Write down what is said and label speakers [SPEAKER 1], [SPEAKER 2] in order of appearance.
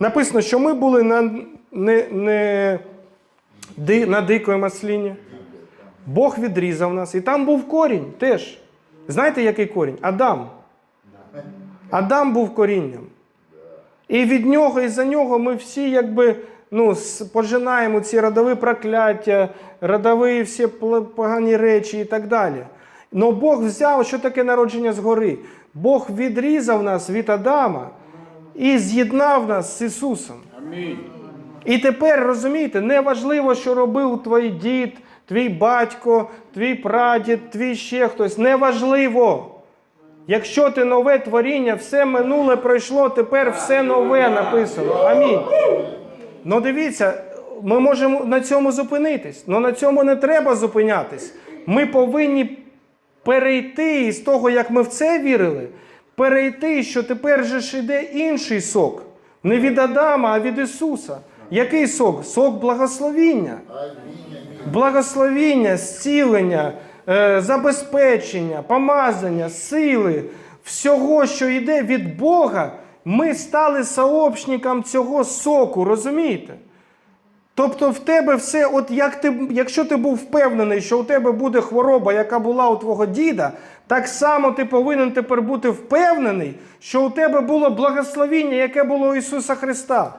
[SPEAKER 1] Написано, що ми були на, не, не, ди, на дикої масліні. Бог відрізав нас. І там був корінь теж. Знаєте, який корінь? Адам. Адам був корінням. І від нього, і за нього ми всі якби ну, пожинаємо ці родові прокляття, родові всі погані речі і так далі. Но Бог взяв, що таке народження згори? Бог відрізав нас від Адама і з'єднав нас з Ісусом.
[SPEAKER 2] Амінь.
[SPEAKER 1] І тепер розумієте, не важливо, що робив твій дід, твій батько, твій прадід, твій ще хтось. Неважливо. Якщо ти нове творіння, все минуле пройшло, тепер все нове написано. Амінь. Ну дивіться, ми можемо на цьому зупинитись, але на цьому не треба зупинятись. Ми повинні перейти із того, як ми в це вірили, перейти, що тепер же ж іде інший сок. Не від Адама, а від Ісуса. Який сок? Сок благословіння. Благословіння, зцілення, е, забезпечення, помазання, сили, всього, що йде від Бога, ми стали сообщником цього соку, розумієте? Тобто в тебе все, от як ти, якщо ти був впевнений, що у тебе буде хвороба, яка була у твого діда, так само ти повинен тепер бути впевнений, що у тебе було благословіння, яке було у Ісуса Христа.